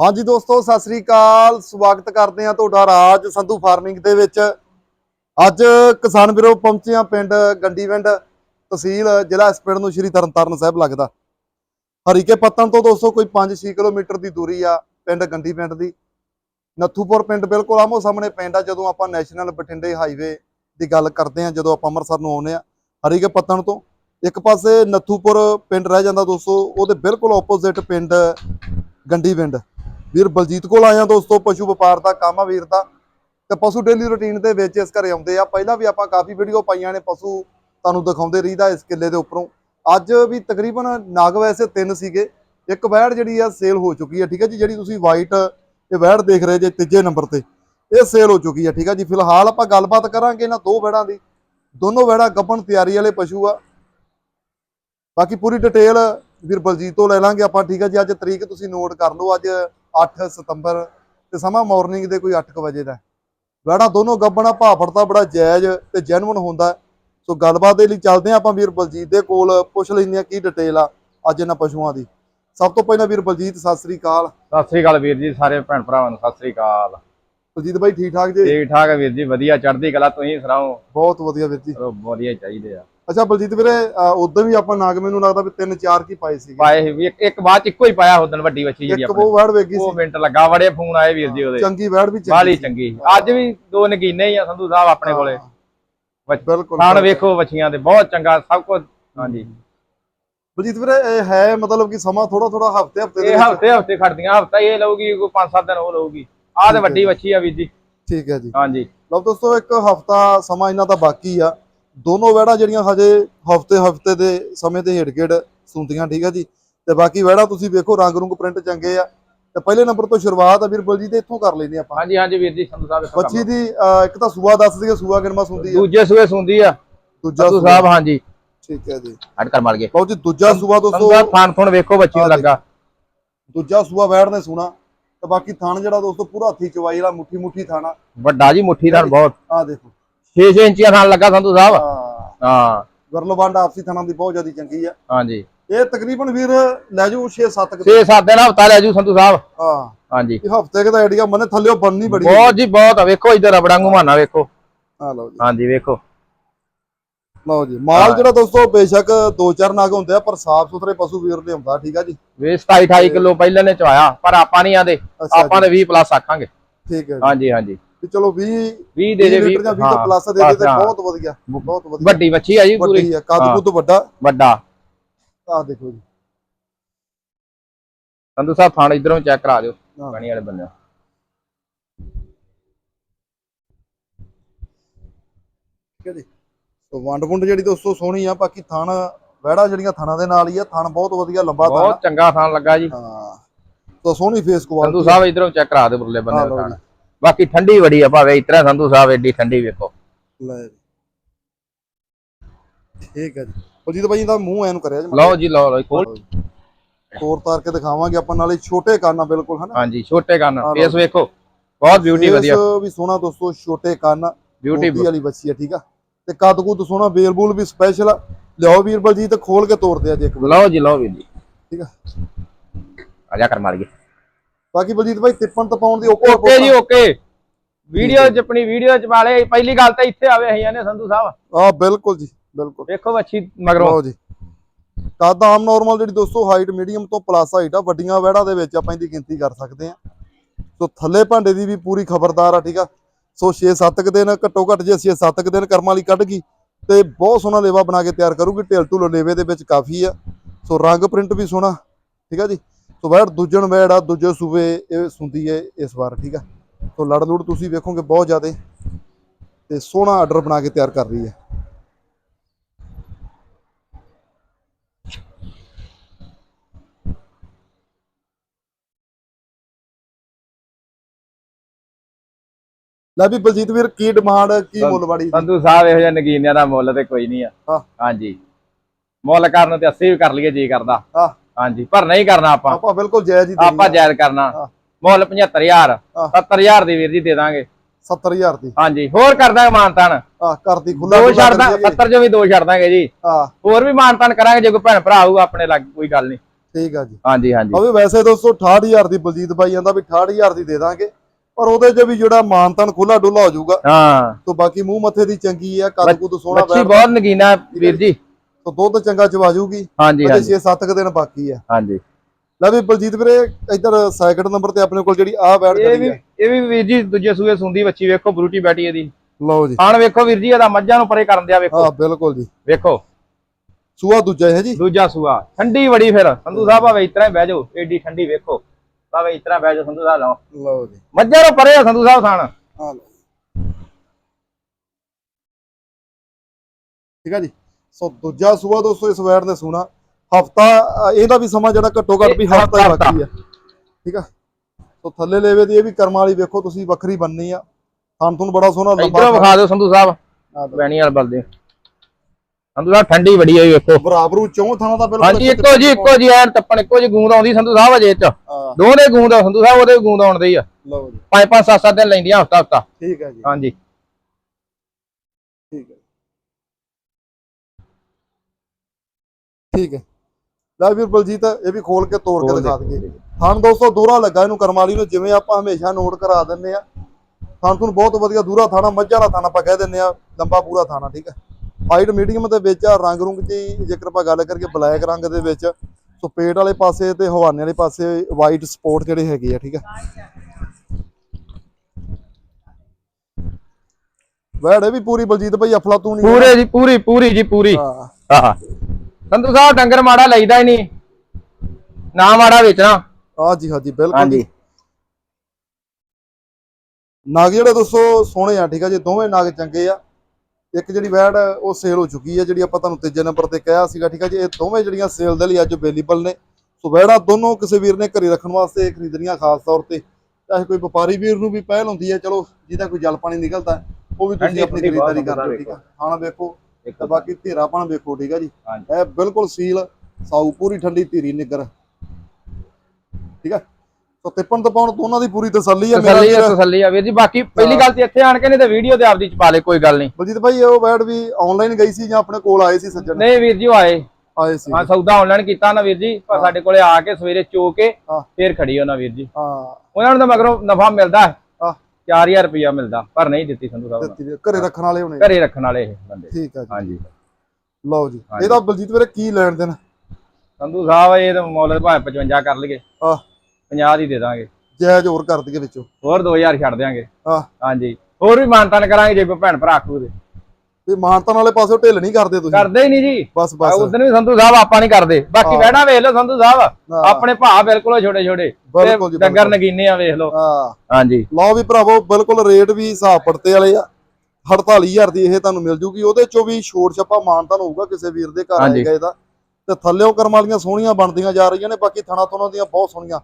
ਹਾਂਜੀ ਦੋਸਤੋ, ਸਤਿ ਸ੍ਰੀ ਅਕਾਲ। ਸਵਾਗਤ ਕਰਦੇ ਹਾਂ ਤੁਹਾਡਾ ਰਾਜ ਸੰਧੂ ਫਾਰਮਿੰਗ ਦੇ ਵਿੱਚ। ਅੱਜ ਕਿਸਾਨ ਵੀਰੋ ਪਹੁੰਚੇ ਹਾਂ ਪਿੰਡ ਗੰਡੀਵਿੰਡ ਤਹਿਸੀਲ, ਜ਼ਿਲ੍ਹਾ ਇਸ ਪਿੰਡ ਨੂੰ ਸ਼੍ਰੀ ਤਰਨਤਾਰਨ ਸਾਹਿਬ ਲੱਗਦਾ। ਹਰੀਕੇ ਪੱਤਨ ਤੋਂ ਦੋਸਤੋ ਕੋਈ 5-6 ਕਿਲੋਮੀਟਰ ਦੀ ਦੂਰੀ ਆ ਪਿੰਡ ਗੰਡੀਵਿੰਡ ਦੀ। ਨੱਥੂਪੁਰ ਪਿੰਡ ਬਿਲਕੁਲ ਆਮੋ ਸਾਹਮਣੇ ਪਿੰਡ ਆ, ਜਦੋਂ ਆਪਾਂ ਨੈਸ਼ਨਲ ਬਠਿੰਡੇ ਹਾਈਵੇ ਦੀ ਗੱਲ ਕਰਦੇ ਹਾਂ, ਜਦੋਂ ਆਪਾਂ ਅੰਮ੍ਰਿਤਸਰ ਨੂੰ ਆਉਂਦੇ ਆ ਹਰੀਕੇ ਪੱਤਨ ਤੋਂ। ਇੱਕ ਪਾਸੇ ਨੱਥੂਪੁਰ ਪਿੰਡ ਰਹਿ ਜਾਂਦਾ ਦੋਸਤੋ, ਉਹਦੇ ਬਿਲਕੁਲ ਆਪੋਜ਼ਿਟ ਪਿੰਡ ਗੰਡੀਵਿੰਡ। ਵੀਰ ਬਲਜੀਤ ਕੋਲ ਆਇਆ ਦੋਸਤੋ, ਪਸ਼ੂ ਵਪਾਰ ਦਾ ਕੰਮ ਆ ਵੀਰ ਦਾ। ਤੇ ਪਸ਼ੂ ਡੇਲੀ ਰੁਟੀਨ ਦੇ ਵਿੱਚ ਇਸ ਘਰੇ ਆਉਂਦੇ ਆ। ਪਹਿਲਾਂ ਵੀ ਆਪਾਂ ਕਾਫੀ ਵੀਡੀਓ ਪਾਈਆਂ ਨੇ ਪਸ਼ੂ, ਤੁਹਾਨੂੰ ਦਿਖਾਉਂਦੇ ਰਹੀਦਾ ਇਸ ਕਿੱਲੇ ਦੇ ਉੱਪਰੋਂ। ਅੱਜ ਵੀ ਤਕਰੀਬਨ ਨਾਗ ਵੈਸੇ ਤਿੰਨ ਸੀਗੇ। ਇੱਕ ਵੈੜ ਜਿਹੜੀ ਆ ਸੇਲ ਹੋ ਚੁੱਕੀ ਹੈ ਠੀਕ ਹੈ ਜੀ? ਜਿਹੜੀ ਤੁਸੀਂ ਵਾਈਟ ਇਹ ਵੈੜ ਦੇਖ ਰਹੇ ਜੇ ਤੀਜੇ ਨੰਬਰ ਤੇ, ਇਹ ਸੇਲ ਹੋ ਚੁੱਕੀ ਹੈ ਠੀਕ ਹੈ ਜੀ? ਫਿਲਹਾਲ ਆਪਾਂ ਗੱਲਬਾਤ ਕਰਾਂਗੇ ਇਹਨਾਂ ਦੋ ਵੈੜਾਂ ਦੀ। ਦੋਨੋਂ ਵੈੜਾਂ ਗੱਭਣ ਤਿਆਰੀ ਵਾਲੇ ਪਸ਼ੂ ਆ। ਬਾਕੀ ਪੂਰੀ ਡਿਟੇਲ ਵੀਰ ਬਲਜੀਤ ਤੋਂ ਲੈ ਲਾਂਗੇ ਆਪਾਂ, ਠੀਕ ਹੈ ਜੀ? ਅੱਜ ਤਰੀਕ ਤੁਸੀਂ ਨੋਟ ਕਰ ਲਓ, ਅੱਜ 8 ਸਤੰਬਰ ਤੇ ਸਮਾਂ ਮਾਰਨਿੰਗ ਦੇ ਕੋਈ 8 ਵਜੇ ਦਾ ਵੈੜਾ ਦੋਨੋਂ ਗੱਬਣਾ ਭਾਫੜਤਾ ਬੜਾ ਜਾਇਜ਼ ਤੇ ਜੈਨੂਨ ਹੁੰਦਾ। ਸੋ ਗੱਲਬਾਤ ਦੇ ਲਈ ਚੱਲਦੇ ਆਪਾਂ ਵੀਰ ਬਲਜੀਤ ਦੇ ਕੋਲ ਪੁੱਛ ਲੈਂਦੇ ਹਾਂ ਕੀ ਡਿਟੇਲ ਆ ਅੱਜ ਇਹਨਾਂ ਪਸ਼ੂਆਂ ਦੀ। ਸਭ ਤੋਂ ਪਹਿਲਾਂ ਵੀਰ ਬਲਜੀਤ ਸਤਿ ਸ੍ਰੀ ਅਕਾਲ। ਸਤਿ ਸ੍ਰੀ ਅਕਾਲ ਵੀਰ ਜੀ ਸਾਰੇ ਭੈਣ ਭਰਾਵਾਂ ਨੂੰ ਸਤਿ ਸ੍ਰੀ ਅਕਾਲ। ਬਲਜੀਤ ਬਾਈ ਠੀਕ ਠਾਕ ਜੀ? ਠੀਕ ਠਾਕ ਵੀਰ ਜੀ ਵਧੀਆ ਚੜ੍ਹਦੀ ਕਲਾ ਤੁਸੀਂ ਸੁਣਾਓ? ਬਹੁਤ ਵਧੀਆ ਵੀਰ ਜੀ। ਵਧੀਆ ਚਾਹੀਦੇ ਆ। ਅੱਛਾ ਬਲਜੀਤ ਵੀਰੇ ਉਦੋਂ ਵੀ ਆਪਾਂ ਨਾਗ ਮੈਨੂੰ ਲੱਗਦਾ ਵੀ ਤਿੰਨ ਚਾਰ ਕੀ ਪਾਏ ਸੀਗੇ? ਪਾਏ ਸੀ ਵੀ ਇੱਕ ਇੱਕ ਬਾਅਦ ਚ ਇੱਕੋ ਹੀ ਪਾਇਆ ਉਦੋਂ ਵੱਡੀ ਬੱਚੀ ਜਿਹੜੀ ਇੱਕ ਆਪਣੀ। ਉਹ ਵੈੜ ਵੇਗੀ ਉਹ ਸੀ ਮਿੰਟ ਲੱਗਾ ਬੜੇ ਫੋਨ ਆਏ ਵੀਰ ਜੀ ਉਹਦੇ। ਚੰਗੀ ਵੈੜ ਵੀ ਚੰਗੀ ਬਾਲੀ ਸੀ। ਚੰਗੀ ਅੱਜ ਵੀ ਦੋ ਨਗੀਨੇ ਹੀ ਆ ਸੰਧੂ ਸਾਹਿਬ ਆਪਣੇ ਕੋਲੇ। ਬਿਲਕੁਲ ਥਾਣ ਵੇਖੋ ਬੱਚੀਆਂ ਦੇ ਬਹੁਤ ਚੰਗਾ ਸਭ ਕੁਝ। ਹਾਂਜੀ। ਬਲਜੀਤ ਵੀਰੇ ਇਹ ਹੈ ਮਤਲਬ ਕਿ ਸਮਾਂ ਥੋੜਾ ਥੋੜਾ ਹਫ਼ਤੇ ਹਫ਼ਤੇ ਇਹ ਹਫ਼ਤੇ ਹਫ਼ਤੇ ਖੜਦੀਆਂ ਹਫਤਾ ਇਹ ਲਊਗੀ ਕੋਈ 5-7 ਦਿਨ ਉਹ ਲਊਗੀ। ਆਹ ਤੇ ਵੱਡੀ ਬੱਚੀ ਆ ਵੀਰ ਜੀ। ਠੀਕ ਹੈ ਜੀ। ਹਾਂਜੀ। ਲਓ ਦੋਸਤੋ ਇੱਕ ਹਫਤਾ ਸਮਾਂ ਇਹਨਾਂ ਦਾ ਬਾਕੀ ਆ। ਦੋਨੋਂ ਵੈੜਾਂ ਜਿਹੜੀਆਂ ਹਜੇ ਹਫ਼ਤੇ ਹਫ਼ਤੇ ਦੇ ਸਮੇਂ ਤੇ ਹੇਠ-ਗੇੜ ਸੁੰਦੀਆਂ ਠੀਕ ਹੈ ਜੀ? ਤੇ ਬਾਕੀ ਵੈੜਾਂ ਤੁਸੀਂ ਵੇਖੋ ਰੰਗ ਰੁੰਗ ਪ੍ਰਿੰਟ ਚੰਗੇ ਆ। ਤੇ ਪਹਿਲੇ ਨੰਬਰ ਤੋਂ ਸ਼ੁਰੂਆਤ ਆ ਵੀਰ ਬਲਜੀ ਤੇ ਇੱਥੋਂ ਕਰ ਲੈਂਦੇ ਆਪਾਂ। ਹਾਂਜੀ ਹਾਂਜੀ ਵੀਰ ਜੀ ਸੰਧੂ ਸਾਹਿਬ ਬੱਚੀ ਦੀ ਇੱਕ ਤਾਂ ਸੂਆ ਦੱਸ ਦਈਏ ਸੂਆ ਕਿੰਨਾ ਸੁੰਦੀ। ਆ? ਦੂਜੇ ਸੂਏ ਸੁੰਦੀ ਆ। ਦੂਜਾ ਸੰਧੂ ਸੂਆ। ਸਾਹਿਬ ਹਾਂਜੀ। ਠੀਕ ਹੈ ਜੀ। ਹਟ ਕਰ ਮਾਰ ਗਏ ਲਓ ਜੀ ਦੂਜਾ ਸੂਆ ਦੋਸਤੋ। ਥਾਣ ਥੁਣ ਵੇਖੋ ਬੱਚੀ ਨੂੰ ਲੱਗਾ। ਦੂਜਾ ਸੂਆ ਵੈੜ ਨੇ ਸੁਣਾ। ਤੇ ਬਾਕੀ ਥਣ ਜਿਹੜਾ ਦੋਸਤੋ ਪੂਰਾ ਹੱਥੀ ਚਵਾਈ ਵਾਲਾ ਮੁੱਠੀ ਮੁੱਠੀ ਥਾਣਾ ਵੱਡਾ ਜੀ ਮੁੱਠੀ ਦਾ ਬਹੁਤ। ਆ ਦੇਖੋ। 6-6 ਇੰਚੀਆਂ ਥਾਣ ਲੱਗਾ ਸੰਧੂ ਸਾਹਿਬ। ਹਾਂ। ਹਾਂ। ਗਰਲਵੰਡ ਆਪਸੀ ਥਾਣਾ ਦੀ ਬਹੁਤ ਜ਼ਿਆਦਾ ਚੰਗੀ ਆ। ਹਾਂਜੀ। ਇਹ ਤਕਰੀਬਨ ਵੀਰ ਲੈ ਜਾਓ 6-7 6-7 ਦਿਨ। ਹਫਤਾ ਲੈ ਜੂ ਸੰਧੂ ਸਾਹਿਬ। ਹਾਂ। ਹਾਂਜੀ। ਇਹ ਹਫ਼ਤੇ ਦਾ ਆਈਡੀਆ ਮਨੇ ਥੱਲਿਓ ਬੰਨੀ ਬੜੀ ਬਹੁਤ ਜੀ ਬਹੁਤ ਆ। ਵੇਖੋ ਇਧਰ ਰਬੜਾ ਘੁਮਾਣਾ ਵੇਖੋ। ਆ ਲਓ ਜੀ। ਹਾਂਜੀ ਵੇਖੋ। ਲਓ ਜੀ। ਮਾਲ ਜਿਹੜਾ ਦੋਸਤੋ ਬੇਸ਼ੱਕ ਦੋ ਚਾਰ ਨਾਗ ਹੁੰਦੇ ਆ ਪਰ ਸਾਫ਼ ਸੁਥਰੇ ਪਸ਼ੂ ਵੀਰ ਦੇ ਹੁੰਦਾ ਠੀਕ ਆ ਜੀ? ਵੇ 27-28 ਕਿਲੋ ਪਹਿਲਾਂ ਨੇ ਚਵਾਇਆ ਪਰ ਆਪਾਂ ਨਹੀਂ ਆਂਦੇ। ਆਪਾਂ ਨੇ 20 ਪਲੱਸ ਆਖਾਂਗੇ। ਠੀਕ ਹੈ ਜੀ। ਹਾਂਜੀ ਹਾਂਜੀ। ਵੀ ਚਲੋ 20 20 ਦੇ ਦੇ 20 ਲੀਟਰ ਜਾਂ 20 ਤੋਂ ਪਲੱਸ ਦੇ ਦੇ ਤੇ ਬਹੁਤ ਵਧੀਆ ਬਹੁਤ ਵਧੀਆ। ਵੱਡੀ ਬੱਚੀ ਆ ਜੀ ਪੂਰੀ। ਵੱਡੀ ਆ ਕੱਦ। ਕੁੱਦ ਵੱਡਾ। ਵੱਡਾ। ਆ ਦੇਖੋ ਜੀ। ਸੰਧੂ ਸਾਹਿਬ ਥਾਣ ਇਧਰੋਂ ਚੈੱਕ ਕਰਾ ਦਿਓ। ਪਾਣੀ ਵਾਲੇ ਬੰਦੇ ਠੀਕ ਹੈ ਜੀ। ਸੋ ਵੰਡ ਵੁੰਡ ਜਿਹੜੀ ਦੋਸਤੋ ਸੋਹਣੀ ਆ ਬਾਕੀ ਥਣ ਵਹਿੜਾ ਜਿਹੜੀਆਂ ਥਣਾਂ ਦੇ ਨਾਲ ਹੀ ਆ ਥਣ ਬਹੁਤ ਵਧੀਆ ਲੰਬਾ ਥਣ। ਬਹੁਤ ਚੰਗਾ ਥਾਣ ਲੱਗਾ ਜੀ। ਹਾਂ। ਸੋ ਸੋਹਣੀ ਫੇਸ ਸੰਧੂ ਕੁਆਲਿਟੀ ਸਾਹਿਬ ਇਧਰੋਂ ਚੈੱਕ ਕਰਾ ਦਿਓ ਬੁਰਲੇ ਲਓ ਦਾ ਥਾਣ। ਬਾਕੀ ਠੰਡੀ ਬੜੀ ਆ ਭਾਵੇਂ ਇਤਰਾ ਸੰਧੂ ਸਾਹਿਬ ਏਡੀ ਠੰਡੀ ਵੇਖੋ। ਲੈ ਜੀ। ਠੀਕ ਹੈ ਜੀ। ਬਲਜੀਤ ਭਾਈ ਦਾ ਮੂੰਹ ਐਨ ਕਰਿਆ ਜੀ ਲਓ ਜੀ ਲਓ ਲਓ ਖੋਲ ਤੋਰ ਤਾਰ ਕੇ ਦਿਖਾਵਾਂਗੇ ਆਪਾਂ ਨਾਲੇ ਛੋਟੇ ਕੰਨ ਆ ਬਿਲਕੁਲ ਹਨਾ? ਹਾਂਜੀ ਛੋਟੇ ਕੰਨ। ਲਓ। ਫੇਸ ਵੇਖੋ ਬਹੁਤ ਬਿਊਟੀ Face ਵਧੀਆ। ਵੀ ਸੋਹਣਾ ਦੋਸਤੋ ਛੋਟੇ ਕੰਨ। ਬਿਊਟੀ ਵਾਲੀ ਬੱਚੀ ਆ ਠੀਕ ਆ? ਤੇ ਕੱਦ ਕੁੱਦ ਸੋਹਣਾ ਬੇਲਬੂਲ ਵੀ ਸਪੈਸ਼ਲ ਆ। ਲਿਆਓ ਵੀਰ ਬਲਜੀਤ ਖੋਲ ਕੇ ਤੋਰਦੇ ਆ ਜੀ ਇੱਕ ਵਾਰ। ਲਓ ਜੀ ਲਓ ਵੀਰ ਜੀ। ਠੀਕ ਆ? ਆ ਜਾ ਕਰ ਮਾਰ ਗਏ ਬਾਕੀ ਬਲਜੀਤ ਭਾਈ ਤਿੱਪਣ ਤਪਾਉਣ ਦੀ ਓਕੇ ਓਕੇ ਜੀ ਓਕੇ। ਵੀਡੀਓ ਚ ਆਪਣੀ ਵੀਡੀਓ ਚ ਵਾਲੇ ਪਹਿਲੀ ਗੱਲ ਤਾਂ ਇੱਥੇ ਆਵੇ ਅਸੀਂ ਨੇ ਸੰਧੂ ਸਾਹਿਬ। ਆ ਬਿਲਕੁਲ ਜੀ ਬਿਲਕੁਲ। ਵੇਖੋ ਅੱਛੀ ਮਗਰੋਂ। ਲਓ ਜੀ। ਕੱਦ ਆਮ ਨਾਰਮਲ ਜਿਹੜੀ ਦੋਸਤੋ ਹਾਈਟ ਮੀਡੀਅਮ ਤੋਂ ਪਲੱਸ ਹਾਈਟ ਆ ਵੱਡੀਆਂ ਵਹਿੜਾਂ ਦੇ ਵਿੱਚ ਆਪਾਂ ਇਹਦੀ ਗਿਣਤੀ ਕਰ ਸਕਦੇ ਆ ਸੋ ਥੱਲੇ ਭਾਂਡੇ ਦੀ ਵੀ ਪੂਰੀ ਖਬਰਦਾਰ ਆ ਠੀਕ ਆ। ਸੋ 6-7 ਕੁ ਦਿਨ ਘੱਟੋ ਘੱਟ ਜੇ 6-7 ਕੁ ਦਿਨ ਕਰਮਾਂ ਵਾਲੀ ਕੱਢ ਗਈ ਤੇ ਬਹੁਤ ਸੋਹਣਾ ਲੇਵਾ ਬਣਾ ਕੇ ਤਿਆਰ ਕਰੂਗੀ। ਢਿੱਲ ਢੁੱਲ ਲੇਵੇ ਦੇ ਵਿੱਚ ਕਾਫੀ ਆ। ਸੋ ਰੰਗ ਪ੍ਰਿੰਟ ਵੀ ਸੋਹਣਾ ਠੀਕ ਆ ਜੀ। ਸੋ ਵੈੜ ਦੂਜਣ ਵੈੜ ਆ ਦੂਜੇ ਸੂਬੇ ਇਹ ਸੁੰਦੀ ਹੈ ਇਸ ਵਾਰ ਠੀਕ ਆ? ਸੋ ਲੜ ਲੁੜ ਤੁਸੀਂ ਵੇਖੋਗੇ ਬਹੁਤ ਜ਼ਿਆਦੇ ਤੇ ਸੋਹਣਾ ਆਰਡਰ ਬਣਾ ਕੇ ਤਿਆਰ ਕਰ ਰਹੀ ਹੈ ਲੈ ਵੀ ਬਲਜੀਤ ਵੀਰ ਕੀ ਡਿਮਾਂਡ ਕੀ ਮੁੱਲ ਵਾੜੀ? ਸੰਧੂ ਸਾਹਿਬ ਇਹੋ ਜਿਹੇ ਨਗੀਨਿਆਂ ਦਾ ਮੁੱਲ ਤੇ ਕੋਈ ਨਹੀਂ ਆ। ਹਾਂ। ਹਾਂਜੀ। ਮੁੱਲ ਕਰਨ ਤੇ 80 ਵੀ ਕਰ ਲਈਏ ਜੀ ਕਰਦਾ। ਹਾਂ। ਹਾਂਜੀ ਪਰ ਨਹੀਂ ਕਰਨਾ ਆਪਾਂ। ਆਪਾਂ ਬਿਲਕੁਲ ਜਾਇਜ਼ ਹੀ ਦੇਣੀ ਆਪਾਂ ਜਾਇਜ਼ ਕਰਨਾ। ਮੁੱਲ 75000 ਹਾਂ। 70000 ਦੀ ਵੀਰ ਜੀ ਦੇ ਦਾਂਗੇ। 70000 ਦੀ। ਹਾਂਜੀ ਹੋਰ ਕਰ ਦਾਂਗੇ ਮਾਨਤਾਨ ਆ ਕਰਦੀ ਖੁੱਲਾ ਦੋ ਛੱਡ ਦਾਂ 70 ਚੋਂ ਵੀ ਦੋ ਛੱਡ ਦਾਂਗੇ ਜੀ। ਹਾਂ। ਹੋਰ ਵੀ ਮਾਨਤਾਨ ਕਰਾਂਗੇ ਜੇ ਕੋਈ ਭੈਣ ਭਰਾ ਆਊਗਾ ਆਪਣੇ ਲੱਗ ਕੋਈ ਗੱਲ ਨਹੀਂ। ਠੀਕ ਆ ਜੀ। ਹਾਂਜੀ ਹਾਂਜੀ। ਉਹ ਵੀ ਵੈਸੇ ਦੋਸਤੋ 68000 ਦੀ ਬਲਜੀਤ ਬਾਈ ਜਾਂਦਾ ਵੀ 68000 ਦੀ ਦੇ ਦਾਂਗੇ। ਪਰ ਉਹਦੇ 'ਚ ਵੀ ਜਿਹੜਾ ਮਾਨਤਨ ਖੁੱਲਾ ਡੁੱਲਾ ਹੋ ਜਾਊਗਾ ਹਾਂ। ਤੋਂ ਬਾਕੀ ਮੂੰਹ ਮੱਥੇ ਦੀ ਚੰਗੀ ਆ ਕੱਦ ਕੁੱਦ ਸੋਹਣਾ ਬੈਠ ਬਹੁਤ ਨਗੀਨਾ ਵੀਰ ਜੀ। ਤੋਂ ਦੁੱਧ ਚੰਗਾ ਚਵਾ ਜੂਗੀ ਹਾਂਜੀ ਹਾਂਜੀ। 6-7 ਕੁ ਦਿਨ ਬਾਕੀ ਆ। ਹਾਂਜੀ। ਲੈ ਵੀ ਬਲਜੀਤ ਵੀਰੇ ਇੱਧਰ ਸੈਕਿੰਡ ਨੰਬਰ ਤੇ ਆਪਣੇ ਕੋਲ ਜਿਹੜੀ ਆ ਬੈਠ ਵੀ ਆ। ਇਹ ਵੀ ਵੀਰ ਜੀ ਦੂਜੇ ਸੂਏ ਸੁੰਦੀ ਬੱਚੀ ਵੇਖੋ ਬਰੂਟੀ ਬੈਠੀ ਇਹਦੀ। ਲਓ ਜੀ। ਆਣ ਵੇਖੋ ਵੀਰ ਜੀ ਇਹਦਾ ਮੱਝਾਂ ਨੂੰ ਪਰੇ ਕਰਨ ਦਿਆ ਵੇਖੋ। ਹਾਂ ਬਿਲਕੁਲ ਜੀ। ਵੇਖੋ। ਸੂਆ ਦੂਜਾ ਹੈ ਜੀ। ਦੂਜਾ ਸੂਆ। ਠੰਡੀ ਬੜੀ ਫਿਰ। ਸੰਧੂ ਸਾਹਿਬ ਆਵੇ ਇਤਰਾ ਹੀ ਬਹਿ ਜਾਓ। ਏਡੀ ਠੰਡੀ ਵੇਖੋ। ਭਾਵੇਂ ਇਤਰਾ ਬਹਿ ਜਾਓ ਸੰਧੂ ਸਾਹਿਬ ਲਓ। ਲਓ ਜੀ। ਮੱਝਾਂ ਨੂੰ ਪਰੇ ਸੰਧੂ ਸਾਹਿਬ ਥਾਣ। ਆ ਲਓ ਠੀਕ ਆ ਜੀ। ਸੋ ਦੂਜਾ ਸੂਆ ਦੋਸਤੋ ਇਸ ਵੈਰ ਨੇ ਸੁਣਾ। ਹਫਤਾ ਇਹਦਾ ਵੀ ਸਮਾਂ ਜਿਹੜਾ ਘੱਟੋ ਘੱਟ ਵੀ ਹਫਤਾ ਹੀ। ਬਾਕੀ ਆ। ਠੀਕ ਆ? ਸੋ ਥੱਲੇ ਲੇਵੇ ਦੀ ਇਹ ਵੀ ਕਰਮ ਵਾਲੀ ਵੇਖੋ ਤੁਸੀਂ ਵੱਖਰੀ ਬੰਨੀ ਆ। ਥਣ ਤੁਹਾਨੂੰ ਬੜਾ ਸੋਹਣਾ ਇਧਰੋਂ ਵਿਖਾ ਦਿਓ ਸੰਧੂ ਸਾਹਿਬ। ਬੈਣੀ ਵਾਲ ਬਲਦੇ। ਸੰਧੂ ਸਾਹਿਬ ਠੰਡੀ ਬੜੀ ਆਈ ਵੇਖੋ। ਬਰਾਬਰੂ ਚੌਂ ਥਾਣਾ ਦਾ ਬਿਲਕੁਲ ਹਾਂਜੀ ਇੱਕੋ ਜੀ ਇੱਕੋ ਜੀ ਐਨ ਟੱਪਣ ਇੱਕੋ ਜੀ ਗੂੰਦ ਆਉਂਦੀ ਸੰਧੂ ਸਾਹਿਬ ਅਜੇ ਚ। ਹਾਂ ਦੋਵੇਂ ਦੇ ਗੂੰਦ ਆ ਸੰਧੂ ਸਾਹਿਬ ਉਹਦੇ ਗੂੰਦ ਆਉਂਦੇ ਹੀ ਆ। ਲਓ ਜੀ। ਪੰਜ ਪੰਜ ਸੱਤ ਸੱਤ ਦਿਨ ਲੈਂਦੀਆਂ ਹਫਤਾ ਹਫਤਾ ਠੀਕ ਹੈ ਜੀ। ਹਾਂਜੀ ਠੀਕ ਹੈ ਠੀਕ ਹੈ। ਲੈ ਵੀਰ ਬਲਜੀਤ ਇਹ ਵੀ ਖੋਲ ਕੇ ਤੋੜ ਕੇ ਦਿਖਾ। ਦਈਏ। ਥਣ ਦੋਸਤੋ ਦੂਰਾ ਲੱਗਾ ਇਹਨੂੰ ਕਰਮਾਲੀ ਨੂੰ ਜਿਵੇਂ ਆਪਾਂ ਹਮੇਸ਼ਾ ਨੋਟ ਕਰਾ ਦਿੰਨੇ ਆ ਥਣ ਤੁਹਾਨੂੰ ਬਹੁਤ ਵਧੀਆ ਦੂਰਾ ਥਾਣਾ ਮੱਝਾਂ ਦਾ ਥਾਣਾ ਆਪਾਂ ਕਹਿ ਦਿੰਨੇ ਆ ਲੰਬਾ ਪੂਰਾ ਥਾਣਾ ਠੀਕ ਹੈ। ਹਾਈਟ ਮੀਡੀਅਮ ਦੇ ਵਿੱਚ ਆ ਰੰਗ ਰੁੰਗ ਦੀ ਜੇਕਰ ਆਪਾਂ ਗੱਲ ਕਰੀਏ ਬਲੈਕ ਰੰਗ ਦੇ ਵਿੱਚ ਸੋ ਪੇਟ ਵਾਲੇ ਪਾਸੇ ਤੇ ਹਵਾਨੇ ਵਾਲੇ ਪਾਸੇ ਵਾਈਟ ਸਪੋਟ ਜਿਹੜੇ ਹੈਗੇ ਆ ਠੀਕ ਹੈ। ਵੈੜ ਵੀ ਪੂਰੀ ਬਲਜੀਤ ਭਾਈ ਅਫਲਾ ਤੂੰ ਨਹੀਂ ਪੂਰੇ ਜੀ ਪੂਰੀ ਪੂਰੀ ਜੀ ਪੂਰੀ। ਹਾਂ। ਆਹ। ਸੰਧੂ ਸਾਹਿਬ ਡੰਗਰ ਮਾੜਾ ਲਈਦਾ ਹੀ ਨਹੀਂ। ਨਾ ਮਾੜਾ ਵੇਚਣਾ। ਹਾਂਜੀ ਹਾਂਜੀ ਬਿਲਕੁਲ ਹਾਂਜੀ। ਜੀ। ਨਗ ਜਿਹੜੇ ਦੋਸਤੋ ਸੋਹਣੇ ਆ ਠੀਕ ਆ ਜੀ ਦੋਵੇਂ ਨਗ ਚੰਗੇ ਆ। ਇੱਕ ਜਿਹੜੀ ਵੈੜ ਉਹ ਸੇਲ ਹੋ ਚੁੱਕੀ ਹੈ ਜਿਹੜੀ ਆਪਾਂ ਤੁਹਾਨੂੰ ਤੀਜੇ ਨੰਬਰ ਤੇ ਕਿਹਾ ਸੀਗਾ ਠੀਕ ਆ ਜੀ ਇਹ ਦੋਵੇਂ ਜਿਹੜੀਆਂ ਸੇਲ ਦੇ ਲਈ ਅੱਜ ਅਵੇਲੇਬਲ ਨੇ। ਸੋ ਵੈੜਾਂ ਦੋਨੋਂ ਕਿਸੇ ਵੀਰ ਨੇ ਘਰੇ ਰੱਖਣ ਵਾਸਤੇ ਖਰੀਦਣੀਆਂ ਖਾਸ ਤੌਰ ਤੇ। ਚਾਹੇ ਕੋਈ ਵਪਾਰੀ ਵੀਰ ਨੂੰ ਵੀ ਪਹਿਲ ਹੁੰਦੀ ਹੈ ਚਲੋ ਜਿਹਦਾ ਕੋਈ ਜਲ ਪਾਣੀ ਨਿਕਲਦਾ ਹੈ, ਉਹ ਵੀ ਤੁਸੀਂ ਆਪਣੀ ਖਰੀਦਦਾਰੀ ਕਰ ਲਓ ਠੀਕ ਆ। ਖਾਣਾ ਵੇਖੋ। ਤੇ ਬਾਕੀ ਧੀਰਾਪਣ ਵੇਖੋ ਠੀਕ ਆ ਜੀ। ਇਹ ਬਿਲਕੁਲ ਸੀਲ ਸਾਊ ਪੂਰੀ ਠੰਡੀ ਧੀਰੀ ਨਿੱਗਰ। ਠੀਕ ਆ? ਸੋ ਤਿੱਪਣ ਤੋਂ ਪਾਉਣ ਦੋਨਾਂ ਦੀ ਪੂਰੀ ਤਸੱਲੀ ਆ ਮੇਰਾ ਤਸੱਲੀ ਆ ਤਸੱਲੀ ਆ ਵੀਰ ਜੀ। ਬਾਕੀ ਪਹਿਲੀ ਗੱਲ ਤੇ ਇੱਥੇ ਆਣ ਕੇ ਨਹੀਂ ਤੇ ਵੀਡੀਓ ਤੇ ਆਪਦੀ ਚ ਪਾ ਲੈ ਕੋਈ ਗੱਲ ਨਹੀਂ। ਬਲਜੀਤ ਭਾਈ ਉਹ ਬੈਡ ਵੀ ਆਨਲਾਈਨ ਗਈ ਸੀ ਜਾਂ ਆਪਣੇ ਕੋਲ ਆਏ ਸੀ ਸੱਜਣ? ਨਹੀਂ ਵੀਰ ਜੀ ਉਹ ਆਏ। ਆਏ ਸੀ। ਹਾਂ ਸੌਦਾ ਆਨਲਾਈਨ ਕੀਤਾ ਨਾ ਵੀਰ ਜੀ ਪਰ ਸਾਡੇ ਕੋਲੇ ਆ ਕੇ ਸਵੇਰੇ ਚੋ ਕੇ। ਫੇਰ ਖੜੀ ਉਹਨਾਂ ਵੀਰ ਜੀ। ਹਾਂ। ਉਹਨਾਂ ਨੂੰ ਤਾਂ ਮਗਰੋਂ ਨਫਾ ਮਿਲਦਾ। 4000 ਰੁਪਇਆ ਮਿਲਦਾ ਪਰ ਨਹੀਂ ਦਿੱਤੀ ਸੰਧੂ ਸਾਹਿਬ। ਦਿੱਤੀ ਵੀ। ਘਰੇ ਰੱਖਣ ਵਾਲੇ ਹੋਣੇ ਘਰੇ ਰੱਖਣ ਵਾਲੇ ਇਹ ਬੰਦੇ। ਠੀਕ ਆ ਜੀ। ਹਾਂਜੀ। ਲਓ ਜੀ। ਹਾਂਜੀ। ਇਹਦਾ ਬਲਜੀਤ ਵੀਰੇ ਕੀ ਲੈਣ ਦੇਣ? ਸੰਧੂ ਸਾਹਿਬ ਇਹ ਤਾਂ ਮੁੱਲ ਭਾਵੇਂ 55 ਕਰ ਲਈਏ। ਆ 50 ਦੀ ਦੇ ਦਾਂਗੇ। ਜਾਇਜ਼ ਹੋਰ ਕਰ ਦਈਏ ਵਿੱਚੋਂ। ਹੋਰ 2000 ਛੱਡ ਦਿਆਂਗੇ। ਆ ਹਾਂਜੀ। ਹੋਰ ਵੀ ਮਾਨਤਾਨ ਕਰਾਂਗੇ ਜੇ ਕੋਈ ਭੈਣ ਭਰਾ ਆਖੂ ਤੇ। ਤੇ ਮਾਨਤਾਨ ਵਾਲੇ ਪਾਸੇ ਢਿੱਲ ਨਹੀਂ ਕਰਦੇ ਤੁਸੀਂ। ਕਰਦੇ ਹੀ ਨਹੀਂ ਜੀ। ਬਸ ਬਸ। ਉਦੋਂ ਵੀ ਸੰਧੂ ਸਾਹਿਬ ਆਪਾਂ ਨਹੀਂ ਕਰਦੇ। ਬਾਕੀ। ਬਹਿਣਾ ਵੇਖ ਲਓ ਸੰਧੂ ਸਾਹਿਬ। ਆਪਣੇ ਭਾ ਬਿਲਕੁਲ ਛੋਟੇ ਛੋਟੇ। ਬਿਲਕੁਲ ਜੀ, ਡੰਗਰ। ਨਗੀਨੇ ਆ ਵੇਖ ਲਓ। ਹਾਂ। ਹਾਂਜੀ। ਲਓ ਵੀ ਭਰਾਵੋ ਬਿਲਕੁਲ ਰੇਟ ਵੀ ਹਿਸਾਬ ਪੜਤੇ ਵਾਲੇ ਆ। 48000 ਦੀ ਇਹ ਤੁਹਾਨੂੰ ਮਿਲ ਜੂਗੀ। ਉਹਦੇ ਚੋਂ ਵੀ ਛੋਟ ਛੱਪਾ ਮਾਨਤਾਨ ਹੋਊਗਾ ਕਿਸੇ ਵੀਰ ਦੇ ਘਰ। ਆਏਗਾ ਇਹਦਾ ਤੇ ਥੱਲਿਓ ਕਰਮ ਵਾਲੀਆਂ ਸੋਹਣੀਆਂ ਬਣਦੀਆਂ ਜਾ ਰਹੀਆਂ ਨੇ। ਬਾਕੀ ਥਣਾ ਤੋਂ ਦੀਆਂ ਬਹੁਤ ਸੋਹਣੀਆਂ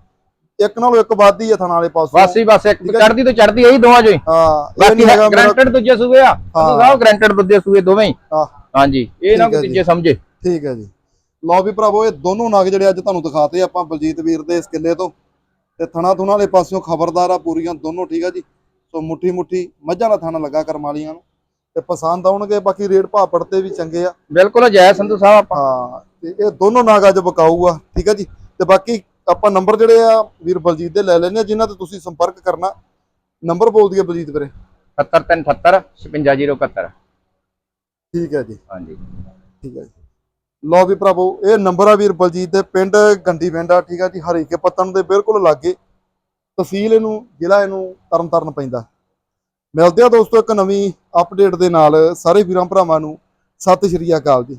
ਇੱਕ ਨਾਲੋਂ ਇੱਕ ਵੱਧਦੀ ਹੈ ਥਣਾ ਵਾਲੇ ਪਾਸੋਂ। ਬਸ ਹੀ ਬਸ ਇੱਕ ਹੈ ਚੜਦੀ ਤੋਂ ਚੜਦੀ ਇਹੀ ਦੋਵਾਂ ਚੋਂ ਹੀ। ਹਾਂ ਇਹ ਬਾਕੀ ਨਹੀਂ ਹੈਗਾ ਮੇਰਾ ਗਰੰਟਡ ਦੂਜੇ ਸੂਏ ਆ। ਸੰਧੂ ਸਾਹਿਬ ਗਰੰਟਡ ਦੂਜੇ ਸੂਏ ਦੋਵੇਂ ਹੀ। ਹਾਂ। ਹਾਂਜੀ ਇਹ ਨਾ ਠੀਕ ਹੈ ਜੀ। ਤੀਜੇ ਸਮਝੇ। ਠੀਕ ਹੈ ਜੀ। ਲਓ ਵੀ ਭਰਾਵੋ ਇਹ ਦੋਨੋਂ ਨਗ ਜਿਹੜੇ ਅੱਜ ਤੁਹਾਨੂੰ ਦਿਖਾਤੇ ਆਪਾਂ ਬਲਜੀਤ ਵੀਰ ਦੇ ਇਸ ਕਿੱਲੇ ਤੋਂ। ਤੇ ਥਣਾ ਥੁਣਾ ਵਾਲੇ ਪਾਸਿਓਂ ਖਬਰਦਾਰ ਆ ਪੂਰੀਆਂ ਦੋਨੋਂ ਠੀਕ ਆ ਜੀ। ਸੋ ਮੁੱਠੀ ਮੁੱਠੀ ਮੱਝਾਂ ਦਾ ਥਾਣਾ ਲੱਗਾ ਕਰਮ ਵਾਲੀਆਂ ਨੂੰ। ਤੇ ਪਸੰਦ ਆਉਣਗੇ ਬਾਕੀ ਰੇਟ ਭਾਅ ਪੜਤੇ ਵੀ ਚੰਗੇ ਆ। ਬਿਲਕੁਲ ਜੈ ਸੰਧੂ ਸਾਹਿਬ ਆਪਾਂ। ਹਾਂ ਤੇ ਇਹ ਦੋਨੋਂ ਨਾਗ ਅੱਜ ਬਕਾਊ ਆ ਠੀਕ ਆ ਜੀ। ਤੇ ਬਾਕੀ ਆਪਾਂ ਨੰਬਰ ਜਿਹੜੇ ਆ ਵੀਰ ਬਲਜੀਤ ਦੇ ਲੈ ਲੈਣੇ ਆ ਜਿਨ੍ਹਾਂ ਤੇ ਤੁਸੀਂ ਸੰਪਰਕ ਕਰਨਾ। ਨੰਬਰ ਬੋਲ ਦਈਏ ਬਲਜੀਤ ਵੀਰੇ। 70378 55071 ਠੀਕ ਹੈ ਜੀ। ਹਾਂਜੀ। ਠੀਕ ਹੈ ਜੀ। ਲਓ ਵੀ ਭਰਾਵੋ ਇਹ ਨੰਬਰ ਆ ਵੀਰ ਬਲਜੀਤ ਦੇ ਪਿੰਡ ਗੰਡੀ ਪਿੰਡ ਠੀਕ ਆ ਜੀ ਹਰੀਕੇ ਪੱਤਣ ਦੇ ਬਿਲਕੁਲ ਲਾਗੇ। ਤਹਿਸੀਲ ਇਹਨੂੰ ਜ਼ਿਲ੍ਹਾ ਇਹਨੂੰ ਤਰਨਤਾਰਨ ਪੈਂਦਾ। ਮਿਲਦੇ ਆ ਦੋਸਤੋ ਇੱਕ ਨਵੀਂ ਅਪਡੇਟ ਦੇ ਨਾਲ। ਸਾਰੇ ਵੀਰਾਂ ਭਰਾਵਾਂ ਨੂੰ ਸਤਿ ਸ਼੍ਰੀ ਅਕਾਲ ਜੀ।